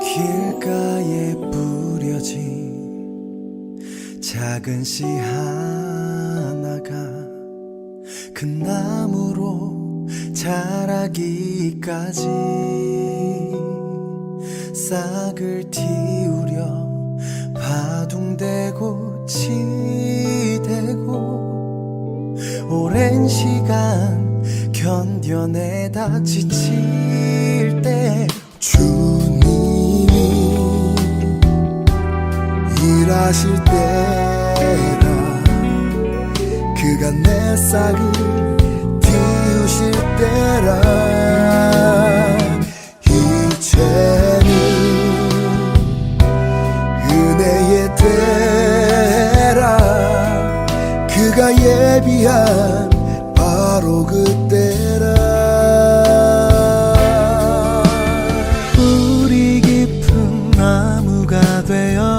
길가에 뿌려진 작은 씨 하나가 그 나무로 자라기까지 싹을 틔우려 바둥대고 치대고 오랜 시간 견뎌내다 지칠 때 주님이 일하실 때라 그가 내 싹을 틔우실 때라 그가 예비한 바로 그때라. 뿌리 깊은 나무가 되어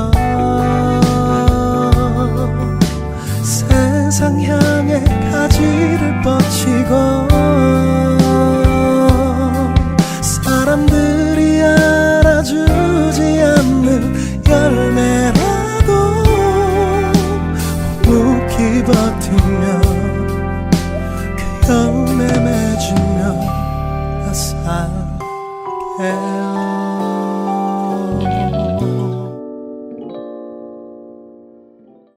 그 열매 맺으며 나 살게